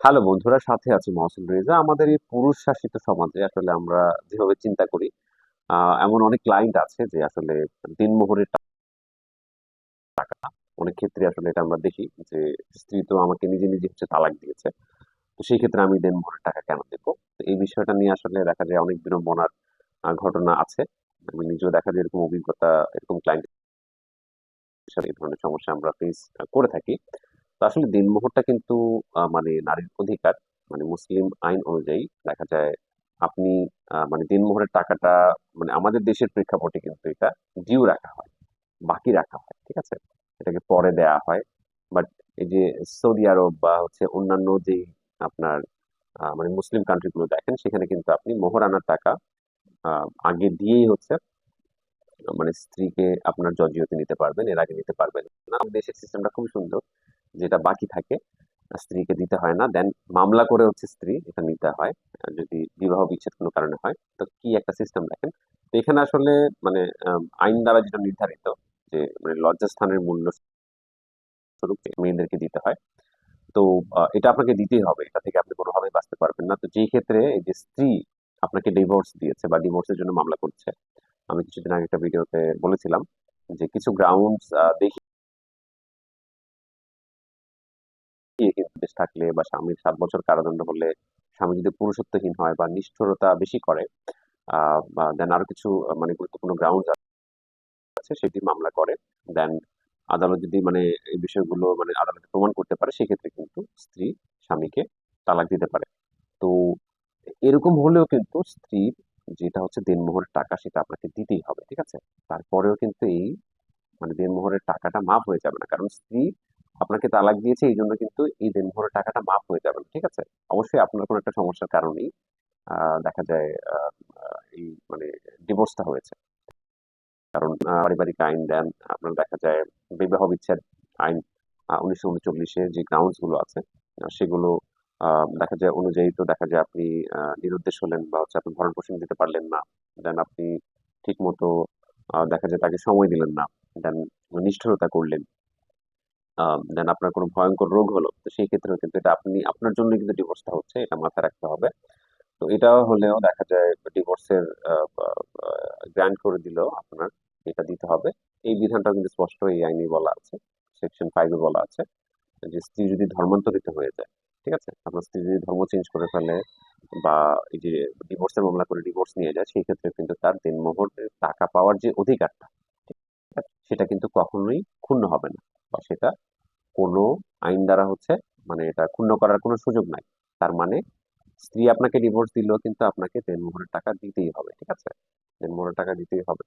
Hello বন্ধুরা, সাথে আছি মহসিন রেজা। আমাদের এই পুরুষ শাসিত সমাজে আসলে আমরা যেভাবে চিন্তা করি এমন অনেক ক্লায়েন্ট আছে যে আসলে দিনমোহরের টাকা, অনেক ক্ষেত্রে আসলে এটা আমরা দেখি যে স্ত্রী তো আমাকে নিজে নিজে হচ্ছে তালাক দিয়েছে। তো সেই ক্ষেত্রে আমি দিন দিনমোহরের টাকা কেন দেবো? এই বিষয়টা নিয়ে আসলে দেখা যায় অনেক বিড়ম্বনার ঘটনা আছে। আমি নিজেও দেখা যায় এরকম অভিজ্ঞতা, এরকম ক্লায়েন্ট এই ধরনের সমস্যা আমরা ফেস করে থাকি। তো আসলে দিনমোহরটা কিন্তু মানে নারীর অধিকার মানে মুসলিম আইন অনুযায়ী দেখা যায় আপনি মানে দিনমোহরের টাকাটা মানে আমাদের দেশের প্রেক্ষাপটে কিন্তু এটা ডিউ রাখা হয়, বাকি রাখা হয়, ঠিক আছে? এটাকে পরে দেয়া হয়। বাট এই যে সৌদি আরব বা হচ্ছে অন্যান্য যেই আপনার মানে মুসলিম কান্ট্রিগুলো দেখেন, সেখানে কিন্তু আপনি মোহর আনার টাকা আগে দিয়েই হচ্ছে মানে স্ত্রীকে আপনার জর্জিওতে নিতে পারবেন, এর আগে নিতে পারবেন না। দেশের সিস্টেমটা খুব সুন্দর। যেটা বাকি থাকে স্ত্রীকে দিতে হয় না। দেন মামলা করে হচ্ছে স্ত্রী, এটা নিতে হয়, যদি বিবাহ বিচ্ছেদ কোনো কারণে হয়। তো কি একটা সিস্টেম দেখেন? তো এখানে আসলে মানে আইন দ্বারা যেটা নির্ধারিত, যে মানে লজ্জাস্থানের মূল্য স্বরূপ মেয়েদেরকে দিতে হয়। তো এটা আপনাকে দিতেই হবে। এটা থেকে আপনি কোনোভাবেই বাঁচতে পারবেন না। তো যেই ক্ষেত্রে এই যে স্ত্রী আপনাকে ডিভোর্স দিয়েছে বা ডিভোর্সের জন্য মামলা করছে, আমি কিছুদিন আগে একটা ভিডিওতে বলেছিলাম যে কিছু গ্রাউন্ডস দেখিয়ে থাকলে বা স্বামীর সাত বছর কারাদণ্ড হলে স্বামী যদি পুরুষত্বহীন হয় বা নিষ্ঠুরতা বেশি করে দেন আরও কিছু মানে গুরুত্বপূর্ণ গ্রাউন্ড আছে সেটি মামলা করে। দেন আদালত যদি মানে এই বিষয়গুলো মানে আদালতে প্রমাণ করতে পারে, সেক্ষেত্রে কিন্তু স্ত্রী স্বামীকে তালাক দিতে পারে। তো এরকম হলেও কিন্তু স্ত্রীর যেটা হচ্ছে দেনমোহরের টাকা সেটা আপনাকে দিতেই হবে, ঠিক আছে? তারপরেও কিন্তু এই মানে দেনমোহরের টাকাটা মাফ হয়ে যাবে না। কারণ স্ত্রী আপনাকে তালাক দিয়েছে এই জন্য কিন্তু এই দেনমোহরের টাকাটা মাফ হয়ে যাবে ঠিক আছে? অবশ্যই আপনার কোনো একটা সমস্যার কারণেই দেখা যায় এই মানে ডিভোর্সটা হয়েছে। কারণ পারিবারিক আইন দেন, আপনার দেখা যায়, বিবাহ বিচ্ছেদ আইন উনিশশো উনচল্লিশে যে গ্রাউন্ডসগুলো আছে সেগুলো দেখা যায় অনুযায়ী তো দেখা যায় আপনি নিরুদ্দেশ হলেন বা হচ্ছে আপনি ভরণ পোষণ দিতে পারলেন না, দেন আপনি ঠিক মতো দেখা যায় তাকে সময় দিলেন না, দেন নিষ্ঠুরতা করলেন দেন আপনার কোনো ভয়ঙ্কর রোগ হলো, তো সেই ক্ষেত্রেও কিন্তু এটা আপনি, আপনার জন্য কিন্তু ডিভোর্সটা হচ্ছে, এটা মাথায় রাখতে হবে। তো এটা হলেও দেখা যায় ডিভোর্সের গ্র্যান্ট করে দিলেও আপনার এটা দিতে হবে। এই বিধানটা কিন্তু স্পষ্ট এই আইনে বলা আছে সেকশন ফাইভে বলা আছে যে স্ত্রী যদি ধর্মান্তরিত হয়ে যায়, ঠিক আছে? আপনার স্ত্রী যদি ধর্ম চেঞ্জ করে ফেলে বা এই যে ডিভোর্সের মামলা করে ডিভোর্স নিয়ে যায়, সেই ক্ষেত্রে কিন্তু তার দিনমোহরের টাকা পাওয়ার যে অধিকারটা সেটা কিন্তু কখনোই ক্ষুণ্ণ হবে না, বা সেটা কোনো আইন দ্বারা হচ্ছে মানে এটা ক্ষুণ্ণ করার কোনো সুযোগ নাই। তার মানে স্ত্রী আপনাকে ডিভোর্স দিলেও কিন্তু আপনাকে দেনমোহরের টাকা দিতেই হবে, ঠিক আছে? দেনমোহরের টাকা দিতেই হবে।